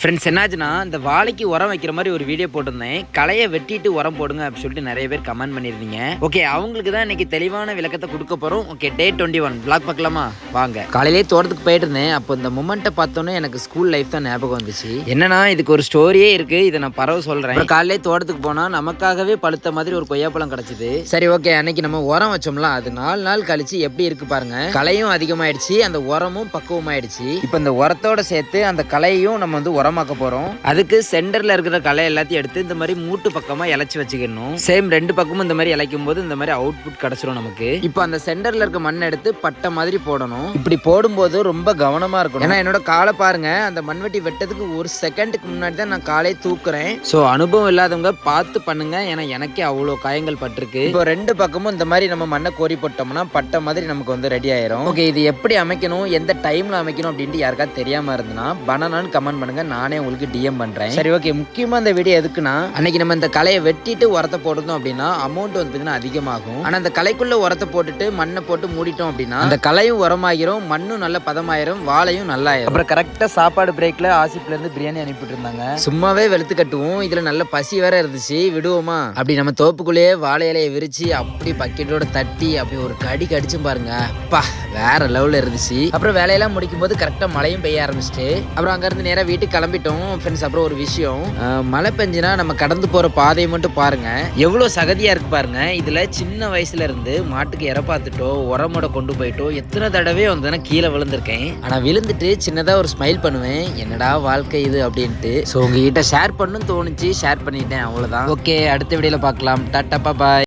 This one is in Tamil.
ஃப்ரெண்ட்ஸ் என்னாச்சுன்னா இந்த வாழைக்கு உரம் வைக்கிற மாதிரி ஒரு வீடியோ போட்டிருந்தேன். களையை வெட்டிட்டு உரம் போடுங்க அப்படின்னு சொல்லிட்டு நிறைய பேர் கமெண்ட் பண்ணியிருந்தீங்க. ஓகே அவங்களுக்கு தான் இன்னைக்கு தெளிவான விளக்கத்தை கொடுக்க போகிறோம் okay day twenty one block பார்க்கலாமா? வாங்க. காலையிலே தோட்டத்துக்கு போயிட்டு இருந்தேன். அப்போ இந்த மூமெண்ட்டை பார்த்தோன்னே எனக்கு ஸ்கூல் லைஃப் தான் ஞாபகம் வந்துச்சு. என்னன்னா இதுக்கு ஒரு ஸ்டோரியே இருக்கு. இதை நான் பரவ சொல்கிறேன் காலையிலே தோட்டத்துக்கு போனால் நமக்காகவே பழுத்த மாதிரி ஒரு கொய்யாப்பழம் கிடச்சிது. சரி ஓகே அன்னைக்கு நம்ம உரம் வச்சோம்ல அது நாலு நாள் கழிச்சு எப்படி இருக்கு பாருங்க. களையும் அதிகமாயிடுச்சு அந்த உரமும் பக்குவமாயிடுச்சு. இப்போ இந்த உரத்தோட சேர்த்து அந்த களையும் நம்ம வந்து உரம் உரமாக்க போறோம். அதுக்கு சென்டர்ல இருக்கிற களை எல்லாத்தையும் எடுத்து இந்த மாதிரி மூட்டு பக்கமா இழைச்சி வச்சுக்கணும் சேம் ரெண்டு பக்கமும் இந்த மாதிரி இழைக்கும் போது இந்த மாதிரி அவுட்புட் கிடைச்சிரும் நமக்கு. இப்போ அந்த சென்டர்ல இருக்க மண் எடுத்து பட்டை மாதிரி போடணும். இப்படி போடும்போது ரொம்ப கவனமா இருக்கணும். ஏன்னா என்னோட காலை பாருங்க அந்த மண்வெட்டி வெட்டதுக்கு ஒரு செகண்டுக்கு முன்னாடி தான் நான் காலை தூக்குறேன். ஸோ அனுபவம் இல்லாதவங்க பார்த்து பண்ணுங்க. ஏன்னா எனக்கே அவ்வளோ காயங்கள் பட்டிருக்கு. இப்போ ரெண்டு பக்கமும் இந்த மாதிரி நம்ம மண்ணை கோரி போட்டோம்னா பட்டை மாதிரி நமக்கு வந்து ரெடி ஆயிரும். ஓகே இது எப்படி அமைக்கணும்? எந்த டைம்ல அமைக்கணும்? அப்படின்ட்டு யாருக்காவது தெரியாம இருந்ததுன்னா பனானான்னு கமெண்ட் பண்ணுங்க. நானே உங்களுக்கு டிஎம் பண்றேன். சரி ஓகே முக்கியமா இந்த வீடியோ எதுக்குன்னா அன்னைக்கு நம்ம இந்த கலையை வெட்டிட்டு உரத்தை போட்டோம் அப்படின்னா அமௌண்ட் வந்து பார்த்தீங்கன்னா அதிகமாகும். ஆனா அந்த கலைக்குள்ள உரத்தை போட்டுட்டு மண்ணை போட்டு மூடிட்டோம் அப்படின்னா அந்த கலையும் உரமாகிரும் மண்ணும் நல்ல பதமாயிரும் வாழையும் நல்லா அப்புறம் கரெக்டா சாப்பாடு பிரேக்ல ஆசிப்ல இருந்து பிரியாணி அனுப்பிட்டு இருந்தாங்க சும்மாவே வெளுத்து கட்டுவோம். இதுல நல்ல பசி வேற இருந்துச்சு விடுவோமா? அப்படி நம்ம தோப்புக்குள்ளேயே வாழை இலையை விரிச்சு அப்படி பக்கெட்டோட தட்டி அப்படி ஒரு கடி கடிச்சும் பாருங்க. அப்பா வேற லெவல்ல இருந்துச்சு. அப்புறம் வேலையெல்லாம் முடிக்கும் போது கரெக்டா மழையும் பெய்ய ஆரம்பிச்சிட்டு அப்புறம் அங்க இருந்து நேரா வீட்டுக்கு கிளம்பிட்டோம். ஃப்ரெண்ட்ஸ் அப்புறம் ஒரு விஷயம். மழை பெஞ்சுனா நம்ம கடந்து போகிற பாதையை மட்டும் பாருங்கள் எவ்வளோ சகதியாக இருக்கு பாருங்கள் இதில் சின்ன வயசுலேருந்து மாட்டுக்கு இற பார்த்துட்டோ உரமோட கொண்டு போயிட்டோ எத்தனை தடவை வந்து கீழே விழுந்திருக்கேன். ஆனால் விழுந்துட்டு சின்னதாக ஒரு ஸ்மைல் பண்ணுவேன். என்னடா வாழ்க்கை இது அப்படின்ட்டு. ஸோ உங்ககிட்ட ஷேர் பண்ணும் தோணுச்சு. ஷேர் பண்ணிட்டேன். அவ்வளோதான் ஓகே அடுத்த வீடியோவில் பார்க்கலாம். டாட்டா பாய்